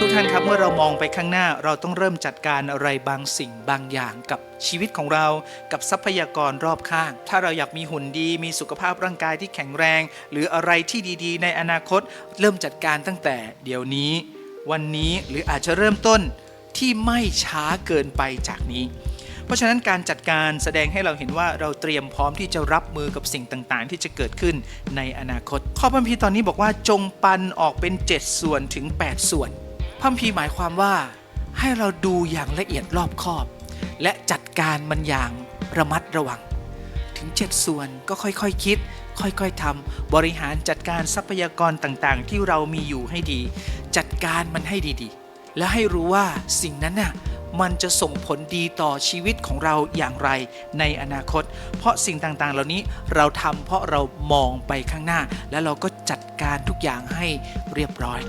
ทุกท่านครับเมื่อเรามองไปข้างหน้าเราต้องเริ่มจัดการอะไรบางสิ่งบางอย่างกับชีวิตของเรากับทรัพยากรรอบข้าง ถ้าเราอยากมีหุ่นดีมีสุขภาพร่างกายที่แข็งแรง หรืออะไรที่ดีๆ ในอนาคต เริ่มจัดการตั้งแต่เดี๋ยวนี้ วันนี้หรืออาจจะเริ่มต้นที่ไม่ช้าเกินไปจากนี้ เพราะฉะนั้นการจัดการแสดงให้เราเห็นว่าเราเตรียมพร้อมที่จะรับมือกับสิ่งต่างๆ ที่จะเกิดขึ้นในอนาคต ข้อพัมพีร์ตอนนี้บอกว่าจงปันออกเป็น 7 ส่วนถึง 8 ส่วน พัมพีหมายความว่าให้เราดูอย่างละเอียดรอบคอบ และจัดการมันอย่างระมัดระวัง ถึง 7 ส่วนก็ค่อยๆคคิด ค่อยๆทำบริหารจัดการทรัพยากรต่างๆ ที่เรามีอยู่ให้ดี จัดการมันให้ดีๆ และให้รู้ว่าสิ่งนั้นน่ะมันจะส่งผลดีต่อชีวิตของเราอย่างไรในอนาคต เพราะสิ่งต่างๆ เหล่านี้เราทำเพราะเรามองไปข้างหน้า และเราก็จัดการทุกอย่างให้เรียบร้อย